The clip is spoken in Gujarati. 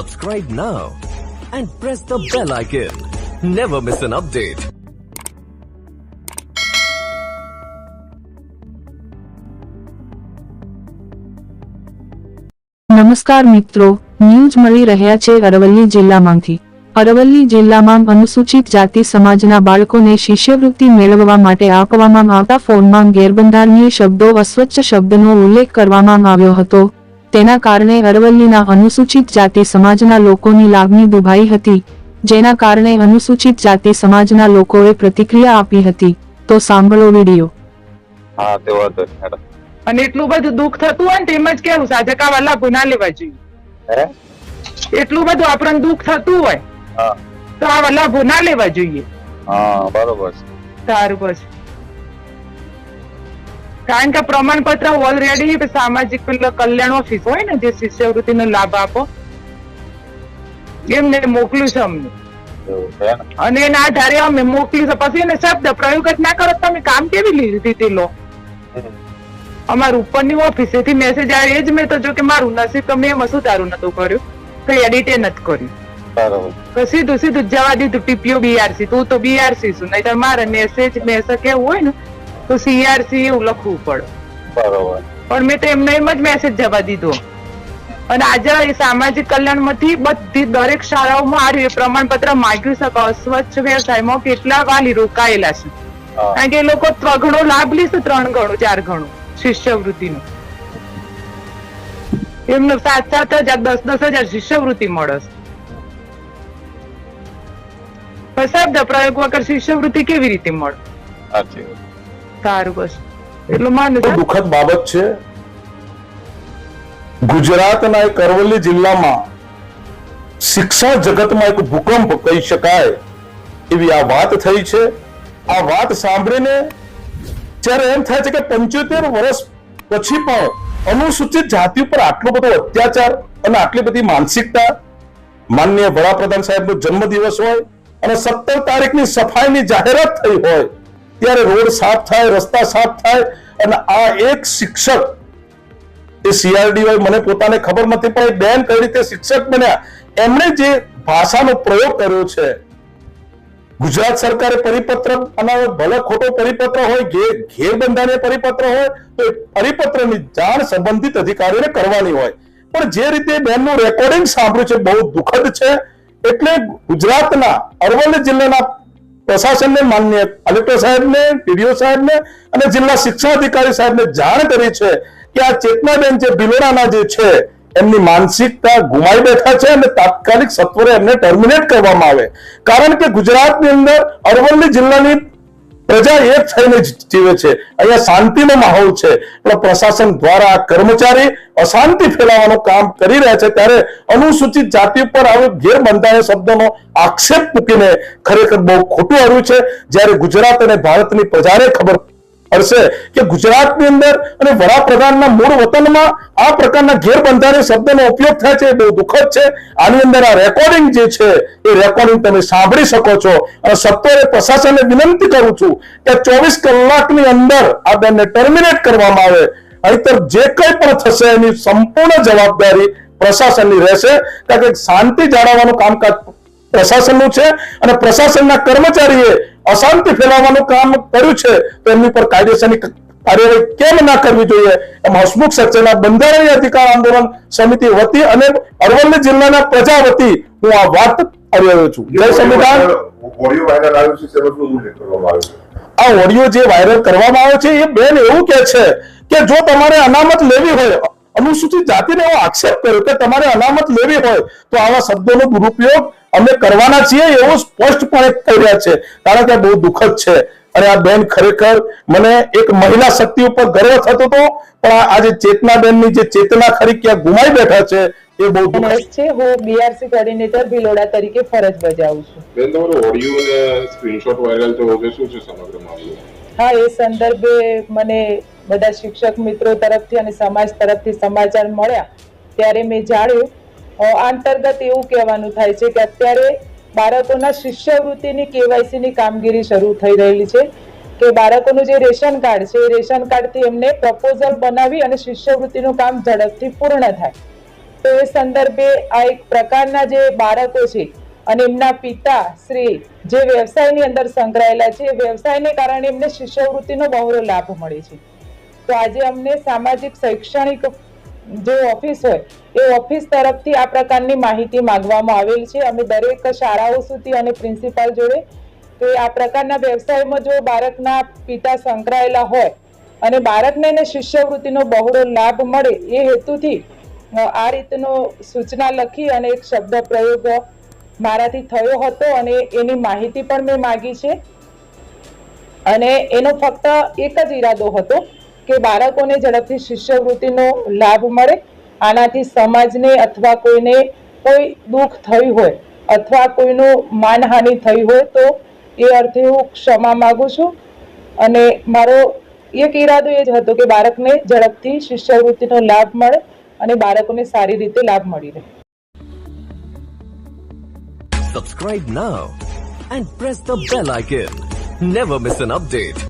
Subscribe now and press the bell icon. Never miss an update. નમસ્કાર મિત્રો, ન્યૂઝ મળી રહ્યા છે અરવલ્લી જિલ્લામાંથી અરવલ્લી જિલ્લામાં અનુસૂચિત જાતિ સમાજના બાળકોને શિષ્યવૃત્તિ મેળવવા માટે આપવામાં આવતા ફોર્મમાં ગેરબંધારણીય શબ્દો અસ્વચ્છ શબ્દનો ઉલ્લેખ કરવામાં આવ્યો હતો તેના કારણે અરવલ્લીના અનુસૂચિત જાતિ સમાજના લોકોની લાગણી દુભાઈ હતી. જેના કારણે અનુસૂચિત જાતિ સમાજના લોકોએ પ્રતિક્રિયા આપી હતી. તો સાંભળો વીડિયો. હા તે વાત અને એટલું બધું દુઃખ થતું હોય ને તેમજ જ કેવું સાજકા વાલા ગુના લેવા જોઈએ. એટલું બધું આપણને દુઃખ થતું હોય તો આ વાલા ગુના લેવા જોઈએ. હા બરોબર છે. સારું બસ. કારણ કે પ્રમાણપત્ર ઓલરેડી સામાજિક કલ્યાણ ઓફિસ હોય ને જે શિષ્યવૃત્તિનો લાભ આપો. એમને મોકલ્યું છે અમને. અને એના આધારે અમે મોકલ્યું છે પછી એને શબ્દ પ્રયોગ જ ના કરો તમે કામ કેવી રીતે લો? અમારું ઉપરની ઓફિસેથી મેસેજ આવે એ જ મેં તો જો કે મારું નસીબ તો મેં એમાં સુધારું નતું કર્યું. કઈ એડિટે નથી કર્યું. બરોબર. તો સીધું સીધું જવા દીધું ટીપીઓ બીઆરસી તું તો બીઆરસી છું નહીં મારે મેસેજ મેસેજ કેવું હોય ને તો સીઆરસી એવું લખવું પડે. બરોબર. પણ મેં તો એમને એમ જ મેસેજ જવા દીધો. અને આજે સામાજિક સામાજિક કલ્યાણમાંથી બધી દરેક શાળાઓમાં આ એ પ્રમાણપત્ર માગ્યું છે કે અસ્વચ્છ વ્યવસાયમાં કેટલા વાલી રોકાયેલા છે. કારણ કે એ લોકો ત્રણ લાભ લેશે ત્રણ ગણું ચાર ગણું શિષ્યવૃત્તિનું. એમનો સાત સાત હજાર દસ દસ હજાર શિષ્યવૃત્તિ મળે છે. પણ પ્રયોગ વગર શિષ્યવૃત્તિ કેવી રીતે મળે? સાચી વાત. સારું બસ. માનું દુઃખદ બાબત છે? ગુજરાતના એક અરવલ્લી જિલ્લામાં શિક્ષણ જગતમાં એક ભૂકંપ કહી શકાય એવી આ વાત થઈ છે. આ વાત સાંભળીને જ્યારે એમ થાય છે કે પંચોતેર વર્ષ પછી પણ અનુસૂચિત જાતિ ઉપર આટલો બધો અત્યાચાર અને આટલી બધી માનસિકતા, માનનીય વડાપ્રધાન સાહેબનો જન્મદિવસ હોય અને સત્તર તારીખની સફાઈની જાહેરાત થઈ હોય ત્યારે રોડ સાફ થાય, રસ્તા સાફ થાય અને આ એક શિક્ષક એ સીઆરડી હોય મને પોતાને ખબર નથી, પણ એ બેન કઈ રીતે શિક્ષક બન્યા? એમણે જે ભાષાનો પ્રયોગ કર્યો છે, ગુજરાત સરકારે પરિપત્ર અને ભલે ખોટો પરિપત્ર હોય ઘેર ઘેર બંધારણીય પરિપત્ર હોય, તો એ પરિપત્રની જાણ સંબંધિત અધિકારીને કરવાની હોય. પણ જે રીતે બેનનું રેકોર્ડિંગ સાંભળ્યું છે, બહુ દુઃખદ છે, એટલે ગુજરાતના અરવલ્લી જિલ્લાના પ્રશાસનને માન્ય કલેક્ટર સાહેબને ટીડીઓ સાહેબને અને જિલ્લા શિક્ષણ અધિકારી સાહેબને જાણ કરી છે કે આ ચેતનાબેન જે ભિલોડાના જે છે, એમની માનસિકતા ગુમાઈ બેઠા છે અને તાત્કાલિક સત્વરે એમને ટર્મિનેટ કરવામાં આવે. કારણ કે ગુજરાતની અંદર અરવલ્લી જિલ્લાની પ્રજા એક થઈને જીવે છે. અહીંયા શાંતિનો માહોલ છે. પણ પ્રશાસન દ્વારા કર્મચારી અશાંતિ ફેલાવવાનું કામ કરી રહ્યા છે. ત્યારે અનુસૂચિત જાતિ પર આવે ગેરબંધારણ શબ્દનો આક્ષેપ મૂકીને ખરેખર બહુ ખોટું આવ્યું છે. જ્યારે ગુજરાત અને ભારતની પ્રજાને ખબર પડશે કે ગુજરાતની અંદર અને વડાપ્રધાનના મૂળ વતનમાં આ પ્રકારના ગેરબંધારણ શબ્દનો ઉપયોગ થાય છે એ બહુ દુઃખદ છે. આની અંદર આ રેકોર્ડિંગ જે છે એ રેકોર્ડિંગ તમે સાંભળી શકો છો. અને સત્વરે પ્રશાસનને વિનંતી કરું છું કે ચોવીસ કલાકની અંદર આ બેનને ટર્મિનેટ કરવામાં આવે. અહીંતર જે કંઈ પણ થશે એની સંપૂર્ણ જવાબદારી પ્રશાસનની રહેશે. કારણ કે શાંતિ જાળવવાનું કામકાજ પ્રશાસનનું છે અને પ્રશાસનના કર્મચારીએ અશાંતિ ફેલાવવાનું કામ કર્યું છે તો એમની પર કાયદેસરની કાર્યવાહી કેમ ના કરવી જોઈએ? એમ હસમુખ સક્સેના બંધારણીય અધિકાર આંદોલન સમિતિ વતી અને અરવલ્લી જિલ્લાના પ્રજા વતી હું આ વાત કરી રહ્યો છું. જય સંવિધાન. આ ઓડિયો જે વાયરલ કરવામાં આવ્યો છે એ બેન એવું કે છે કે જો તમારે અનામત લેવી હોય અનુસૂચિત જાતિને એવો આક્ષેપ કર્યો કે તમારે અનામત લેવી હોય તો આવા શબ્દોનો દુરુપયોગ અમે કરવાના છીએ એવું સ્પષ્ટપણે કહી રહ્યા છે. કારણ કે બહુ દુઃખદ છે. અને આ બેન ખરેખર મને એક મહિલા શક્તિ ઉપર ગર્વ થતો હતો પણ આ આજે ચેતનાબેનની જે ચેતના ખરી ક્યાં ગુમાઈ બેઠા છે એ બહુ દુઃખદ છે હું બીઆરસી કોર્ડિનેટર ભિલોડા તરીકે ફરજ બજાવું છું. બેન તમારો ઓડિયો અને સ્ક્રીનશોટ વાયરલ થયો છે શું છે સમગ્ર મામલો? હા એ સંદર્ભે મને બધા શિક્ષક મિત્રો તરફથી અને સમાજ તરફથી સમાચાર મળ્યા. ત્યારે મેં જાણ્યું આ અંતર્ગત એવું કહેવાનું થાય છે કે અત્યારે બાળકોના શિષ્યવૃત્તિની કેવાયસીની કામગીરી શરૂ થઈ રહેલી છે કે બાળકોનું જે રેશન કાર્ડ છે, એ રેશન કાર્ડથી એમને પ્રપોઝલ બનાવી અને શિષ્યવૃત્તિનું કામ ઝડપથી પૂર્ણ થાય. તો એ સંદર્ભે આ એક પ્રકારના જે બાળકો છે અને એમના પિતા શ્રી જે વ્યવસાયની અંદર સંકળાયેલા છે, એ વ્યવસાયને કારણે એમને શિષ્યવૃત્તિનો બહોળો લાભ મળે છે. તો આજે અમને સામાજિક, શૈક્ષણિક જે ઓફિસ હોય, એ ઓફિસ તરફથી આ પ્રકારની માહિતી માંગવામાં આવેલ છે. અમે દરેક શાળાઓ સુધી અને પ્રિન્સિપાલ જોડે તો આ પ્રકારના વ્યવસાયમાં જો બાળકના પિતા સંકળાયેલા હોય અને બાળકને એને શિષ્યવૃત્તિનો બહોળો લાભ મળે, એ હેતુથી આ રીતનો સૂચના લખી અને એક શબ્દ પ્રયોગ મારાથી થયો હતો અને એની માહિતી પણ મેં માગી છે. અને એનો ફક્ત એક જ ઈરાદો હતો કે બાળકોને ઝડપથી શિષ્યવૃત્તિનો લાભ મળે, આનાથી સમાજને અથવા કોઈને કોઈ દુઃખ થયું હોય અથવા કોઈનું માનહાનિ થઈ હોય તો એ અર્થે હું ક્ષમા માગું છું. અને મારો એક ઈરાદો એ જ હતો કે બાળકને ઝડપથી શિષ્યવૃત્તિનો લાભ મળે અને બાળકોને સારી રીતે લાભ મળી રહે. Subscribe now and press the bell icon never miss an update.